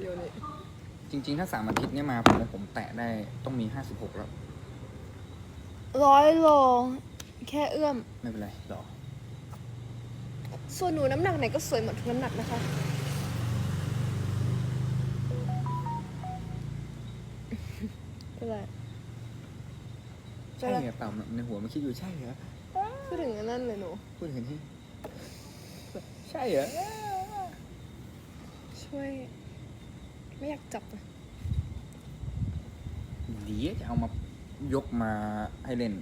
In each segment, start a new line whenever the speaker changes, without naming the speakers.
เดียวนี่
จริง ๆ ถ้าสามอาทิตย์เนี่ยมาผมว่าผมแตะได้ต้องมีห้าสิบหกแล้ว
ร้อยโล แค่เอื้อม
ไม่เป็นไรหรอ
ส่วนหนูน้ำหนักไหนก็สวยหมดทุกน้ำหนักนะคะ เป็นไร
ใช่เหรอเปล่าในหัวมันคิดอยู่ใช่เหรอ
พูดถึงอันนั่นเลยหนู
พูดถึงที่ใช่เหรอ
ช่วย ไม่อยากจับอะ
เดียวจะเอามายกมาให้เล่น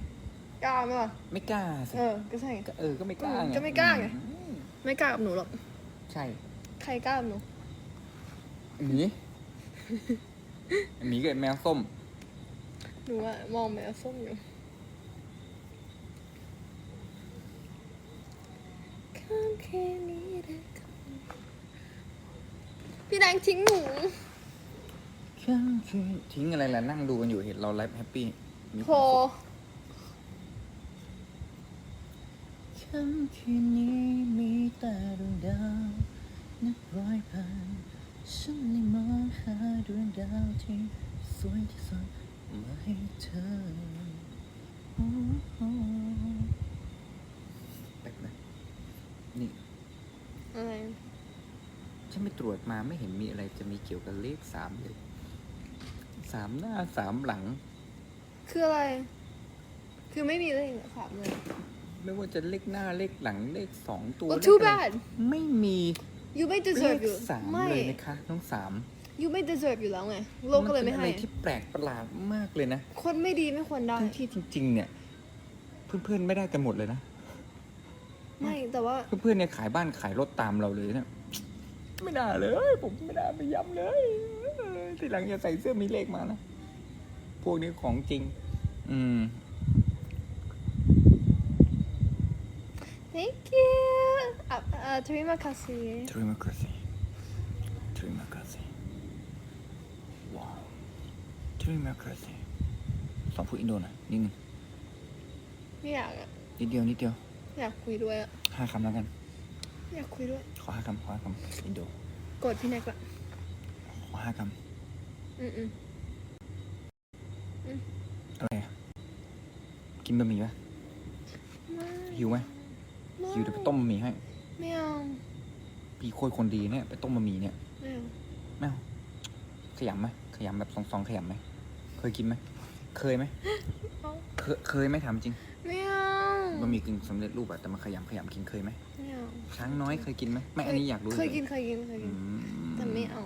กล้าไหมล่ะ
ไม่กล้าสิ
เออ ก็ใช่ไง
ก็เออก็ไม่กล้าไง
ก็ไม่กล้าไง
อืม
ไม่กล้ากับหนูหรอก
ใช่
ใครกล้ากับหนู
หมีหมีกับแมวส้ม
หนูอะมองแมวส้มอยู่ข้ามแค่นี้ได้ก่อนพี่แดงทิ้งหนู
ทิ้งอะไรล่ะนั่งดูกันอยู่เห็นเราไลฟ์แฮปปี้มี
โทร
ค่ำคืนนี้มีแต่ดวงดาวนับร้อยพันฉันเลยมองหาดวงดาวที่สวยที่สุดมาให้เธอโอ้โหแป๊บนะนี่
อะไร
ฉันไปตรวจมาไม่เห็นมีอะไรจะมีเกี่ยวกับเลขสามเลย สามหน้าสามหลัง
คืออะไร คือไม่มีเลยสามเลย
ไม่ว่าจะเลขหน้าเลขหลังเลขสองตัว
โอ้
เลข
too
อะไร
bad
ไม่มี
you ไม่
เล
deserve
ข
อยู่
สาม
ไม่
เลยนะคะน้องสาม
you ไม่ deserve อยู่แล้วไงโลกก็เลยไม่
นป็น
ให้
อะไรที่แปลกประหลาดมากเลยนะ
คนไม่ดีไม่ควรได้
ทั้งที่จริง ๆ เนี่ย เพื่อนๆไม่ได้กันหมดเลยนะ
ไม่แต่ว่า
เพื่อนๆเนี่ยขายบ้านขายรถตามเราเลยเนี่ย ไม่น่าเลย ผมไม่น่าไปย้ำเลย ทีหลังอย่าใส่เสื้อมีเลขมานะ พวกนี้ของจริง อืม
thank you อะเอ่อ terima kasih
Terima kasih. Terima kasih. Wow. Terima kasih. สองพูดอินโดหน่อยนิดนึง
ไม่อยากอะ
นิดเดียวนิดเดียว
อยากคุยด้วยอะ
ห้าคำแล้วกัน
อยากคุยด้วย
ขอห้าคำขอห้าคำอินโด
กดพี่แน็กละ
ขอห้าค
อืมอืมำ
อะไรอะกินบะหมี่ปะ
ไม่
หิวไหมหิวเดี๋ยวไปต้มบะหมี่ให้
ไม่เอา
พี่โคตรคนดีเนี่ยไปต้มบะหมี่เนี่ย
ไม่เอา
ไม่เอาขยำไหมขยำแบบซองๆขยำไหมเคยกินไหมเคยไหม
เอา
เคยเคยไหมถามจริง
ไม่เอา
บะหมี่กึ่งสำเร็จรูปอะแต่มาขยำขยำกินเคยไหม
ไม่เอา
ช้างน้อยเคยกินไหมไม่อันนี้อยากรู้
เคย
ฉ
กินเคยกินเคย
อื
กิน
ม
แต่ไม่เอา